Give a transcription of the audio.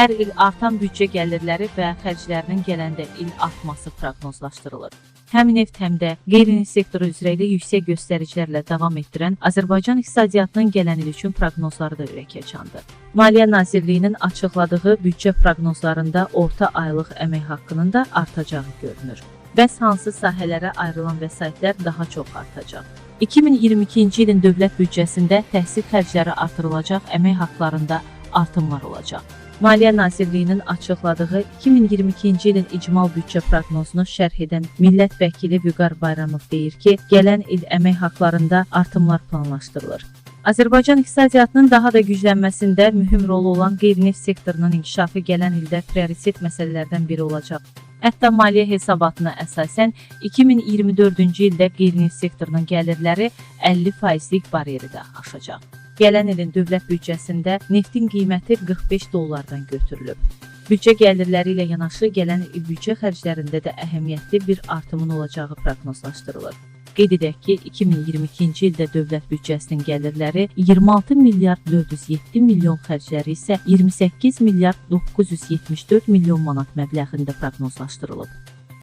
Hər il artan büdcə gəlirləri və xərclərinin gələndə il artması proqnozlaşdırılır. Həm neft, həm də qeyri-neft sektoru üzrə ilə yüksək göstəricilərlə davam etdirən Azərbaycan iqtisadiyyatının gələn il üçün proqnozları da ürəkaçandır. Maliyyə Nazirliyinin açıqladığı büdcə proqnozlarında orta aylıq əmək haqqının da artacağı görünür. Bəs hansı sahələrə ayrılan vəsaitlər daha çox artacaq? 2022-ci ilin dövlət büdcəsində təhsil xərcləri artırılacaq, əmək haqqlarında artımlar olacaq. Maliyyə Nazirliyinin açıqladığı 2022-ci ilin icmal büdcə proqnozunu şərh edən millət vəkili Vüqar Bayramov deyir ki, gələn il əmək haqqlarında artımlar planlaşdırılır. Azərbaycan iqtisadiyyatının daha da güclənməsində mühüm rolu olan qeyri-neft sektorunun inkişafı gələn ildə prioritet məsələlərdən biri olacaq. Hətta maliyyə hesabatına əsasən 2024-cü ildə qeyri-neft sektorunun gəlirləri 50%lik bariyeri də aşacaq. Gələn ilin dövlət büdcəsində neftin qiyməti 45 dollardan götürülüb. Büdcə gəlirləri ilə yanaşı gələn il büdcə xərclərində də əhəmiyyətli bir artımın olacağı proqnozlaşdırılır. Qeyd edək ki, 2022-ci ildə dövlət büdcəsinin gəlirləri 26 milyard 407 milyon, xərcləri isə 28 milyard 974 milyon manat məbləğində proqnozlaşdırılıb.